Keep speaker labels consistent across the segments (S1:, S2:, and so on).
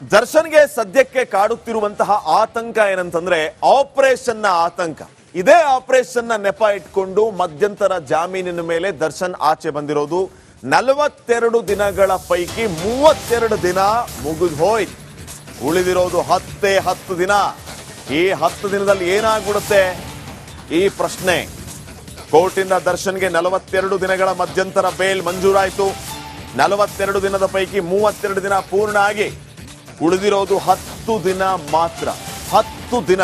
S1: ದರ್ಶನ್ಗೆ ಸದ್ಯಕ್ಕೆ ಕಾಡುತ್ತಿರುವಂತಹ ಆತಂಕ ಏನಂತಂದ್ರೆ ಆಪರೇಷನ್ನ ಆತಂಕ. ಇದೇ ಆಪರೇಷನ್ನ ನೆಪ ಇಟ್ಕೊಂಡು ಮಧ್ಯಂತರ ಜಾಮೀನಿನ ಮೇಲೆ ದರ್ಶನ್ ಆಚೆ ಬಂದಿರೋದು ನಲವತ್ತೆರಡು ದಿನಗಳ ಪೈಕಿ ಮೂವತ್ತೆರಡು ದಿನ ಮುಗಿದು ಹೋಯ್ತು ಉಳಿದಿರೋದು ಹತ್ತೇ ಹತ್ತು ದಿನ. ಈ ಹತ್ತು ದಿನದಲ್ಲಿ ಏನಾಗ್ಬಿಡುತ್ತೆ? ಈ ಪ್ರಶ್ನೆ. ಕೋರ್ಟಿಂದ ದರ್ಶನ್ಗೆ ನಲವತ್ತೆರಡು ದಿನಗಳ ಮಧ್ಯಂತರ ಬೇಲ್ ಮಂಜೂರಾಯಿತು. ನಲವತ್ತೆರಡು ದಿನದ ಪೈಕಿ ಮೂವತ್ತೆರಡು ದಿನ ಪೂರ್ಣ ಆಗಿ. ಉಳಿದಿರೋದು ಹತ್ತು ದಿನ ಮಾತ್ರ. ಹತ್ತು ದಿನ.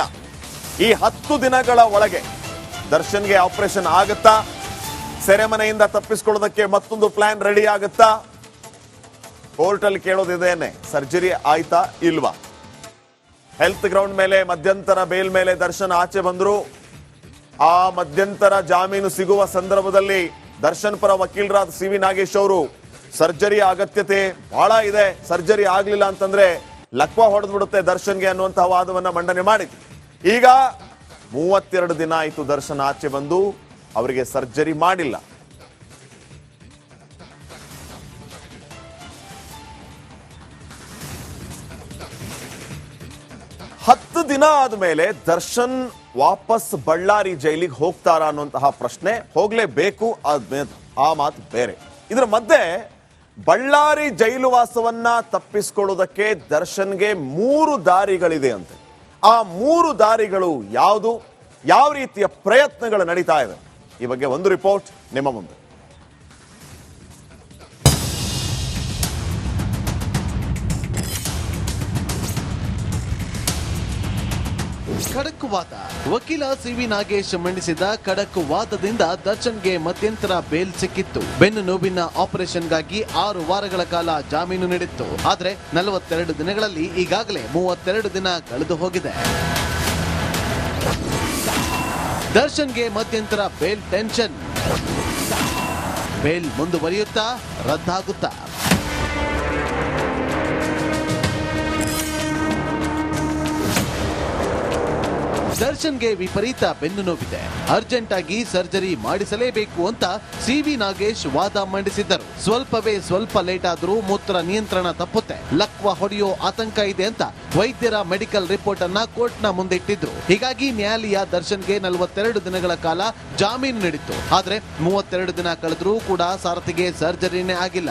S1: ಈ ಹತ್ತು ದಿನಗಳ ಒಳಗೆ ದರ್ಶನ್ಗೆ ಆಪರೇಷನ್ ಆಗುತ್ತಾ? ಸೆರೆಮನೆಯಿಂದ ತಪ್ಪಿಸ್ಕೊಳ್ಳೋದಕ್ಕೆ ಮತ್ತೊಂದು ಪ್ಲಾನ್ ರೆಡಿ ಆಗುತ್ತಾ? ಕೋರ್ಟಲ್ಲಿ ಕೇಳೋದಿದೇನೆ. ಸರ್ಜರಿ ಆಯ್ತಾ ಇಲ್ವಾ? ಹೆಲ್ತ್ ಗ್ರೌಂಡ್ ಮೇಲೆ, ಮಧ್ಯಂತರ ಬೇಲ್ ಮೇಲೆ ದರ್ಶನ್ ಆಚೆ ಬಂದ್ರು. ಆ ಮಧ್ಯಂತರ ಜಾಮೀನು ಸಿಗುವ ಸಂದರ್ಭದಲ್ಲಿ ದರ್ಶನ್ ಪರ ವಕೀಲರಾದ ಸಿ ವಿ ನಾಗೇಶ್ ಅವರು ಸರ್ಜರಿ ಅಗತ್ಯತೆ ಬಹಳ ಇದೆ. ಸರ್ಜರಿ ಆಗ್ಲಿಲ್ಲ ಅಂತಂದ್ರೆ ಲಕ್ವ ಹೊಡೆದು ಬಿಡುತ್ತೆ ದರ್ಶನ್ಗೆ ಅನ್ನುವಂತಹ ವಾದವನ್ನ ಮಂಡನೆ ಮಾಡಿದ್ವಿ ಈಗ ಮೂವತ್ತೆರಡು ದಿನ ಆಯಿತು ದರ್ಶನ್ ಆಚೆ ಬಂದು ಅವರಿಗೆ ಸರ್ಜರಿ ಮಾಡಿಲ್ಲ. ಹತ್ತು ದಿನ ಆದ್ಮೇಲೆ ದರ್ಶನ್ ವಾಪಸ್ ಬಳ್ಳಾರಿ ಜೈಲಿಗೆ ಹೋಗ್ತಾರಾ ಅನ್ನುವಂತಹ ಪ್ರಶ್ನೆ ಹೋಗ್ಲೇಬೇಕು. ಆ ಮಾತು ಬೇರೆ. ಇದರ ಮಧ್ಯೆ ಬಳ್ಳಾರಿ ಜೈಲು ವಾಸವನ್ನ ತಪ್ಪಿಸ್ಕೊಳ್ಳೋದಕ್ಕೆ ದರ್ಶನ್ಗೆ ಮೂರು ದಾರಿಗಳಿದೆ ಅಂತೆ. ಆ ಮೂರು ದಾರಿಗಳು ಯಾವುದು? ಯಾವ ರೀತಿಯ ಪ್ರಯತ್ನಗಳು ನಡೀತಾ ಇವೆ ಈ ಬಗ್ಗೆ ಒಂದು ರಿಪೋರ್ಟ್ ನಿಮ್ಮ ಮುಂದೆ.
S2: ಖಡಕ್ ವಾದ. ವಕೀಲ ಸಿವಿ ನಾಗೇಶ್ ಮಂಡಿಸಿದ ಖಡಕ್ ವಾದದಿಂದ ದರ್ಶನ್ಗೆ ಮಧ್ಯಂತರ ಬೇಲ್ ಸಿಕ್ಕಿತ್ತು. ಬೆನ್ನು ನೋವಿನ ಆಪರೇಷನ್ಗಾಗಿ ಆರು ವಾರಗಳ ಕಾಲ ಜಾಮೀನು ನೀಡಿತ್ತು. ಆದರೆ ನಲವತ್ತೆರಡು ದಿನಗಳಲ್ಲಿ ಈಗಾಗಲೇ ಮೂವತ್ತೆರಡು ದಿನ ಕಳೆದು ಹೋಗಿದೆ. ದರ್ಶನ್ಗೆ ಮಧ್ಯಂತರ ಬೇಲ್ ಟೆನ್ಷನ್. ಬೇಲ್ ಮುಂದುವರಿಯುತ್ತಾ, ರದ್ದಾಗುತ್ತಾ. ದರ್ಶನ್ಗೆ ವಿಪರೀತ ಬೆನ್ನು ನೋವಿದೆ. ಅರ್ಜೆಂಟ್ ಆಗಿ ಸರ್ಜರಿ ಮಾಡಿಸಲೇಬೇಕು ಅಂತ ಸಿವಿ ನಾಗೇಶ್ ವಾದ ಮಂಡಿಸಿದ್ದರು. ಸ್ವಲ್ಪವೇ ಸ್ವಲ್ಪ ಲೇಟ್ ಆದರೂ ಮೂತ್ರ ನಿಯಂತ್ರಣ ತಪ್ಪುತ್ತೆ. ಲಕ್ವ ಹೊಡೆಯೋ ಆತಂಕ ಇದೆ ಅಂತ ವೈದ್ಯರ ಮೆಡಿಕಲ್ ರಿಪೋರ್ಟ್ ಅನ್ನ ಕೋರ್ಟ್ನ ಮುಂದೆ ಇಟ್ಟಿದ್ರು ಹೀಗಾಗಿ ನ್ಯಾಯಾಲಯ ದರ್ಶನ್ಗೆ ನಲವತ್ತೆರಡು ದಿನಗಳ ಕಾಲ ಜಾಮೀನು ನೀಡಿತ್ತು. ಆದ್ರೆ ಮೂವತ್ತೆರಡು ದಿನ ಕಳೆದರೂ ಕೂಡ ಸಾರಥಿಗೆ ಸರ್ಜರಿನೇ ಆಗಿಲ್ಲ.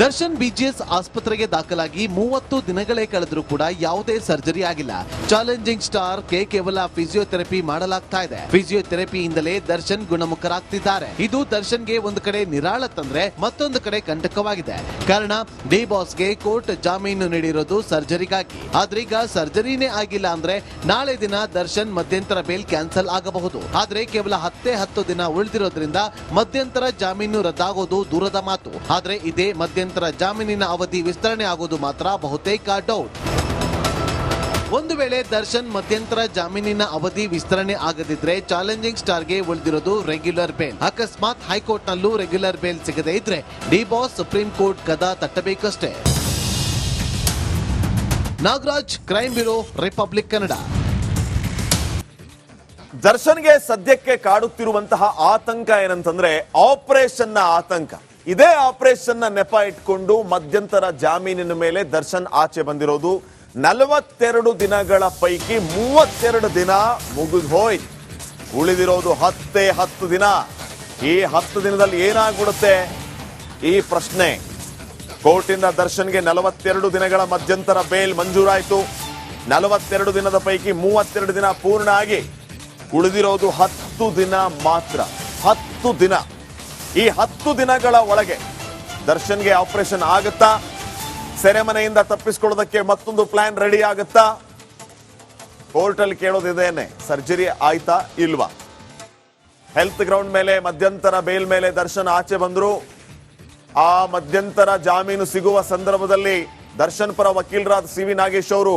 S2: ದರ್ಶನ್ ಬಿಜಿಎಸ್ ಆಸ್ಪತ್ರೆಗೆ ದಾಖಲಾಗಿ ಮೂವತ್ತು ದಿನಗಳೇ ಕಳೆದರೂ ಕೂಡ ಯಾವುದೇ ಸರ್ಜರಿ ಆಗಿಲ್ಲ. ಚಾಲೆಂಜಿಂಗ್ ಸ್ಟಾರ್ ಕೆ ಕೇವಲ ಫಿಸಿಯೋಥೆರಪಿ ಮಾಡಲಾಗ್ತಾ ಇದೆ. ಫಿಸಿಯೋಥೆರಪಿಯಿಂದಲೇ ದರ್ಶನ್ ಗುಣಮುಖರಾಗ್ತಿದ್ದಾರೆ. ಇದು ದರ್ಶನ್ಗೆ ಒಂದು ಕಡೆ ನಿರಾಳ ತಂದ್ರೆ ಮತ್ತೊಂದು ಕಡೆ ಕಂಟಕವಾಗಿದೆ. ಕಾರಣ, ಡಿ ಬಾಸ್ಗೆ ಕೋರ್ಟ್ ಜಾಮೀನು ನೀಡಿರೋದು ಸರ್ಜರಿಗಾಗಿ. ಆದ್ರೀಗ ಸರ್ಜರಿನೇ ಆಗಿಲ್ಲ ಅಂದ್ರೆ ನಾಳೆ ದಿನ ದರ್ಶನ್ ಮಧ್ಯಂತರ ಬೇಲ್ ಕ್ಯಾನ್ಸಲ್ ಆಗಬಹುದು. ಆದ್ರೆ ಕೇವಲ ಹತ್ತೇ ಹತ್ತು ದಿನ ಉಳಿದಿರೋದ್ರಿಂದ ಮಧ್ಯಂತರ ಜಾಮೀನು ರದ್ದಾಗೋದು ದೂರದ ಮಾತು. ಆದ್ರೆ ಇದೇ ಮಧ್ಯಂತರ ಜಾಮೀನಿನ ಅವಧಿ ವಿಸ್ತರಣೆ ಆಗೋದು ಮಾತ್ರ ಬಹುತೇಕ ಡೌಟ್. ಒಂದು ವೇಳೆ ದರ್ಶನ್ ಮಧ್ಯಂತರ ಜಾಮೀನಿನ ಅವಧಿ ವಿಸ್ತರಣೆ ಆಗದಿದ್ರೆ ಚಾಲೆಂಜಿಂಗ್ ಸ್ಟಾರ್ಗೆ ಉಳಿದಿರೋದು ರೆಗ್ಯುಲರ್ ಬೇಲ್. ಅಕಸ್ಮಾತ್ ಹೈಕೋರ್ಟ್ ನಲ್ಲೂ ರೆಗ್ಯುಲರ್ ಬೇಲ್ ಸಿಗದೇ ಇದ್ರೆ ಡಿ ಬಾಸ್ ಸುಪ್ರೀಂ ಕೋರ್ಟ್ ಕದ ತಟ್ಟಬೇಕಷ್ಟೇ. Nagaraj, crime bureau, Republic Kannada.
S1: ದರ್ಶನ್ಗೆ ಸದ್ಯಕ್ಕೆ ಕಾಡುತ್ತಿರುವಂತಹ ಆತಂಕ ಏನಂತಂದ್ರೆ ಆಪರೇಷನ್ನ ಆತಂಕ. ಇದೇ ಆಪರೇಷನ್ನ ನೆಪ ಇಟ್ಕೊಂಡು ಮಧ್ಯಂತರ ಜಾಮೀನಿನ ಮೇಲೆ ದರ್ಶನ್ ಆಚೆ ಬಂದಿರೋದು. ನಲವತ್ತೆರಡು ದಿನಗಳ ಪೈಕಿ ಮೂವತ್ತೆರಡು ದಿನ ಮುಗಿದು ಹೋಯ್ತು ಉಳಿದಿರೋದು ಹತ್ತೇ ಹತ್ತು ದಿನ. ಈ ಹತ್ತು ದಿನದಲ್ಲಿ ಏನಾಗ್ಬಿಡುತ್ತೆ? ಈ ಪ್ರಶ್ನೆ. ಕೋರ್ಟಿಂದ ದರ್ಶನ್ಗೆ ನಲವತ್ತೆರಡು ದಿನಗಳ ಮಧ್ಯಂತರ ಬೇಲ್ ಮಂಜೂರಾಯಿತು. ನಲವತ್ತೆರಡು ದಿನದ ಪೈಕಿ ಮೂವತ್ತೆರಡು ದಿನ ಪೂರ್ಣ ಆಗಿ. ಉಳಿದಿರೋದು ಹತ್ತು ದಿನ ಮಾತ್ರ. ಹತ್ತು ದಿನ. ಈ ಹತ್ತು ದಿನಗಳ ಒಳಗೆ ದರ್ಶನ್ಗೆ ಆಪರೇಷನ್ ಆಗುತ್ತಾ? ಸೆರೆಮನೆಯಿಂದ ತಪ್ಪಿಸ್ಕೊಳ್ಳೋದಕ್ಕೆ ಮತ್ತೊಂದು ಪ್ಲಾನ್ ರೆಡಿ ಆಗುತ್ತಾ? ಕೋರ್ಟಲ್ಲಿ ಕೇಳೋದಿದೇನೆ, ಸರ್ಜರಿ ಆಯ್ತಾ ಇಲ್ವಾ? ಹೆಲ್ತ್ ಗ್ರೌಂಡ್ ಮೇಲೆ ಮಧ್ಯಂತರ ಬೇಲ್ ಮೇಲೆ ದರ್ಶನ್ ಆಚೆ ಬಂದ್ರು. ಆ ಮಧ್ಯಂತರ ಜಾಮೀನು ಸಿಗುವ ಸಂದರ್ಭದಲ್ಲಿ ದರ್ಶನ್ ಪರ ವಕೀಲರಾದ ಸಿ ವಿ ನಾಗೇಶ್ ಅವರು,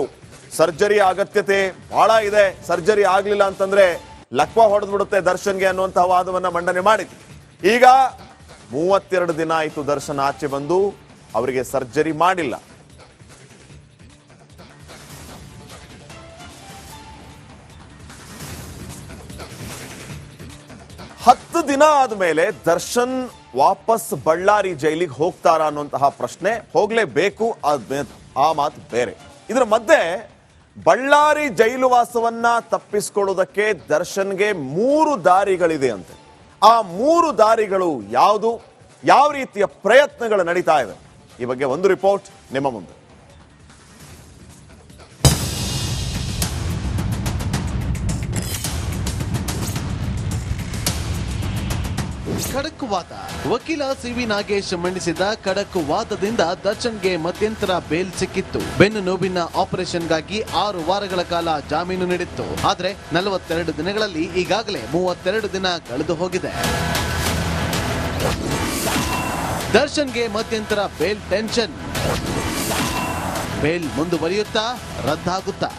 S1: ಸರ್ಜರಿ ಅಗತ್ಯತೆ ಬಹಳ ಇದೆ, ಸರ್ಜರಿ ಆಗ್ಲಿಲ್ಲ ಅಂತಂದ್ರೆ ಲಕ್ವ ಹೊಡೆದ್ಬಿಡುತ್ತೆ ದರ್ಶನ್ಗೆ ಅನ್ನುವಂತಹ ವಾದವನ್ನ ಮಂಡನೆ ಮಾಡಿದ್ರು. ಈಗ ಮೂವತ್ತೆರಡು ದಿನ ಆಯಿತು ದರ್ಶನ್ ಆಚೆ ಬಂದು, ಅವರಿಗೆ ಸರ್ಜರಿ ಮಾಡಿಲ್ಲ. ಹತ್ತು ದಿನ ಆದ್ಮೇಲೆ ದರ್ಶನ್ ವಾಪಸ್ ಬಳ್ಳಾರಿ ಜೈಲಿಗೆ ಹೋಗ್ತಾರಾ ಅನ್ನುವಂತಹ ಪ್ರಶ್ನೆ ಹೋಗ್ಲೇಬೇಕು. ಆ ಮಾತು ಬೇರೆ. ಇದರ ಮಧ್ಯೆ ಬಳ್ಳಾರಿ ಜೈಲು ವಾಸವನ್ನ ತಪ್ಪಿಸ್ಕೊಳ್ಳೋದಕ್ಕೆ ದರ್ಶನ್ಗೆ ಮೂರು ದಾರಿಗಳಿದೆ ಅಂತೆ. ಆ ಮೂರು ದಾರಿಗಳು ಯಾವುದು? ಯಾವ ರೀತಿಯ ಪ್ರಯತ್ನಗಳು ನಡೀತಾ ಇವೆ ಈ ಬಗ್ಗೆ ಒಂದು ರಿಪೋರ್ಟ್ ನಿಮ್ಮ ಮುಂದೆ.
S2: ಖಡಕ್ ವಾದ. ವಕೀಲ ಸಿವಿ ನಾಗೇಶ್ ಮಂಡಿಸಿದ ಖಡಕ್ ವಾದದಿಂದ ದರ್ಶನ್ಗೆ ಮಧ್ಯಂತರ ಬೇಲ್ ಸಿಕ್ಕಿತ್ತು. ಬೆನ್ನು ನೋವಿನ ಆಪರೇಷನ್ಗಾಗಿ ಆರು ವಾರಗಳ ಕಾಲ ಜಾಮೀನು ನೀಡಿತ್ತು. ಆದರೆ ನಲವತ್ತೆರಡು ದಿನಗಳಲ್ಲಿ ಈಗಾಗಲೇ ಮೂವತ್ತೆರಡು ದಿನ ಕಳೆದು ಹೋಗಿದೆ. ದರ್ಶನ್ಗೆ ಮಧ್ಯಂತರ ಬೇಲ್ ಟೆನ್ಷನ್. ಬೇಲ್ ಮುಂದುವರಿಯುತ್ತಾ ರದ್ದಾಗುತ್ತಾ?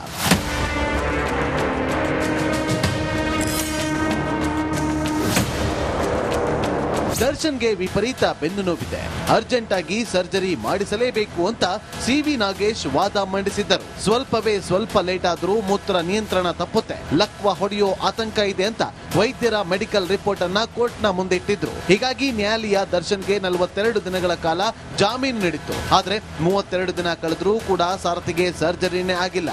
S2: ದರ್ಶನ್ಗೆ ವಿಪರೀತ ಬೆನ್ನು ನೋವಿದೆ. ಅರ್ಜೆಂಟ್ ಆಗಿ ಸರ್ಜರಿ ಮಾಡಿಸಲೇಬೇಕು ಅಂತ ಸಿವಿ ನಾಗೇಶ್ ವಾದ ಮಂಡಿಸಿದ್ದರು. ಸ್ವಲ್ಪವೇ ಸ್ವಲ್ಪ ಲೇಟ್ ಆದರೂ ಮೂತ್ರ ನಿಯಂತ್ರಣ ತಪ್ಪುತ್ತೆ. ಲಕ್ವ ಹೊಡೆಯೋ ಆತಂಕ ಇದೆ ಅಂತ ವೈದ್ಯರ ಮೆಡಿಕಲ್ ರಿಪೋರ್ಟ್ ಅನ್ನ ಕೋರ್ಟ್ನ ಮುಂದಿಟ್ಟಿದ್ರು ಹೀಗಾಗಿ ನ್ಯಾಯಾಲಯ ದರ್ಶನ್ಗೆ ನಲವತ್ತೆರಡು ದಿನಗಳ ಕಾಲ ಜಾಮೀನು ನೀಡಿತ್ತು. ಆದ್ರೆ ಮೂವತ್ತೆರಡು ದಿನ ಕಳೆದರೂ ಕೂಡ ಸಾರಥಿಗೆ ಸರ್ಜರಿನೇ ಆಗಿಲ್ಲ.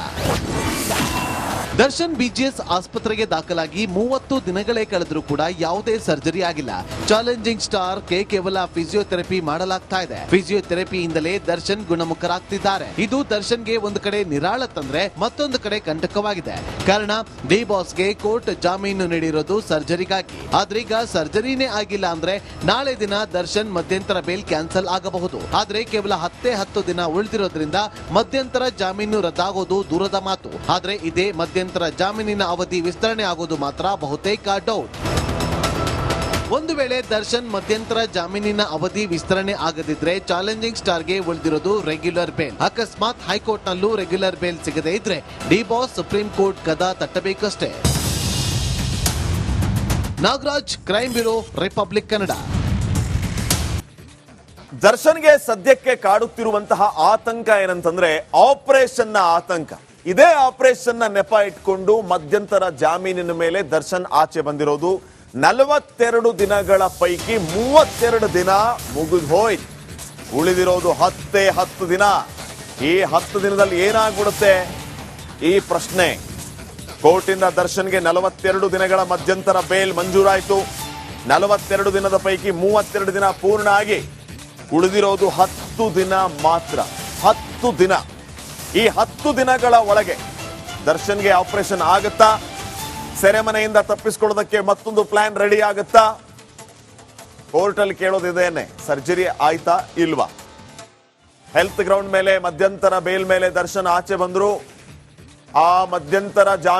S2: ದರ್ಶನ್ ಬಿಜಿಎಸ್ ಆಸ್ಪತ್ರೆಗೆ ದಾಖಲಾಗಿ ಮೂವತ್ತು ದಿನಗಳೇ ಕಳೆದರೂ ಕೂಡ ಯಾವುದೇ ಸರ್ಜರಿ ಆಗಿಲ್ಲ. ಚಾಲೆಂಜಿಂಗ್ ಸ್ಟಾರ್ ಕೆ ಕೇವಲ ಫಿಸಿಯೋಥೆರಪಿ ಮಾಡಲಾಗ್ತಾ ಇದೆ. ಫಿಸಿಯೋಥೆರಪಿಯಿಂದಲೇ ದರ್ಶನ್ ಗುಣಮುಖರಾಗ್ತಿದ್ದಾರೆ. ಇದು ದರ್ಶನ್ಗೆ ಒಂದು ಕಡೆ ನಿರಾಳ ತಂದ್ರೆ ಮತ್ತೊಂದು ಕಡೆ ಕಂಟಕವಾಗಿದೆ. ಕಾರಣ, ಡಿ ಬಾಸ್ಗೆ ಕೋರ್ಟ್ ಜಾಮೀನು ನೀಡಿರೋದು ಸರ್ಜರಿಗಾಗಿ. ಆದ್ರೀಗ ಸರ್ಜರಿನೇ ಆಗಿಲ್ಲ ಅಂದ್ರೆ ನಾಳೆ ದಿನ ದರ್ಶನ್ ಮಧ್ಯಂತರ ಬೇಲ್ ಕ್ಯಾನ್ಸಲ್ ಆಗಬಹುದು. ಆದ್ರೆ ಕೇವಲ ಹತ್ತೇ ಹತ್ತು ದಿನ ಉಳಿದಿರೋದ್ರಿಂದ ಮಧ್ಯಂತರ ಜಾಮೀನು ರದ್ದಾಗೋದು ದೂರದ ಮಾತು. ಆದ್ರೆ ಇದೇ ಮಧ್ಯಂತರ ಜಾಮೀನಿನ ಅವಧಿ ವಿಸ್ತರಣೆ ಆಗೋದು ಮಾತ್ರ ಬಹುತೇಕ ಡೌಟ್. ಒಂದು ವೇಳೆ ದರ್ಶನ್ ಮಧ್ಯಂತರ ಜಾಮೀನಿನ ಅವಧಿ ವಿಸ್ತರಣೆ ಆಗದಿದ್ರೆ ಚಾಲೆಂಜಿಂಗ್ ಸ್ಟಾರ್ಗೆ ಉಳಿದಿರೋದು ರೆಗ್ಯುಲರ್ ಬೇಲ್. ಅಕಸ್ಮಾತ್ ಹೈಕೋರ್ಟ್ ನಲ್ಲೂ ರೆಗ್ಯುಲರ್ ಬೇಲ್ ಸಿಗದೇ ಇದ್ರೆ ಡಿ ಬಾಸ್ ಸುಪ್ರೀಂ ಕೋರ್ಟ್ ಕದ ತಟ್ಟಬೇಕಷ್ಟೇ. Nagaraj, crime bureau, Republic Kannada.
S1: ದರ್ಶನ್ಗೆ ಸದ್ಯಕ್ಕೆ ಕಾಡುತ್ತಿರುವಂತಹ ಆತಂಕ ಏನಂತಂದ್ರೆ ಆಪರೇಷನ್ನ ಆತಂಕ. ಇದೇ ಆಪರೇಷನ್ನ ನೆಪ ಇಟ್ಕೊಂಡು ಮಧ್ಯಂತರ ಜಾಮೀನಿನ ಮೇಲೆ ದರ್ಶನ್ ಆಚೆ ಬಂದಿರೋದು. ನಲವತ್ತೆರಡು ದಿನಗಳ ಪೈಕಿ ಮೂವತ್ತೆರಡು ದಿನ ಮುಗಿದು ಹೋಯ್ತು. ಉಳಿದಿರೋದು ಹತ್ತೇ ಹತ್ತು ದಿನ. ಈ ಹತ್ತು ದಿನದಲ್ಲಿ ಏನಾಗ್ಬಿಡುತ್ತೆ? ಈ ಪ್ರಶ್ನೆ. ಕೋರ್ಟಿಂದ ದರ್ಶನ್ಗೆ ನಲವತ್ತೆರಡು ದಿನಗಳ ಮಧ್ಯಂತರ ಬೇಲ್ ಮಂಜೂರಾಯಿತು. ನಲವತ್ತೆರಡು ದಿನದ ಪೈಕಿ ಮೂವತ್ತೆರಡು ದಿನ ಪೂರ್ಣ ಆಗಿ. ಉಳಿದಿರೋದು ಹತ್ತು ದಿನ ಮಾತ್ರ. ಹತ್ತು ದಿನ. ಈ ಹತ್ತು ದಿನಗಳ ಒಳಗೆ ದರ್ಶನ್ಗೆ ಆಪರೇಷನ್ ಆಗುತ್ತಾ? ಸೆರೆಮನೆಯಿಂದ ತಪ್ಪಿಸ್ಕೊಳ್ಳೋದಕ್ಕೆ ಮತ್ತೊಂದು ಪ್ಲಾನ್ ರೆಡಿ ಆಗುತ್ತಾ? ಕೋರ್ಟಲ್ಲಿ ಕೇಳೋದಿದೇನೆ, ಸರ್ಜರಿ ಆಯ್ತಾ ಇಲ್ವಾ? ಹೆಲ್ತ್ ಗ್ರೌಂಡ್ ಮೇಲೆ ಮಧ್ಯಂತರ, ಬೇಲ್ ಮೇಲೆ ದರ್ಶನ್ ಆಚೆ ಬಂದ್ರು. ಆ ಮಧ್ಯಂತರ ಜಾಮೀನು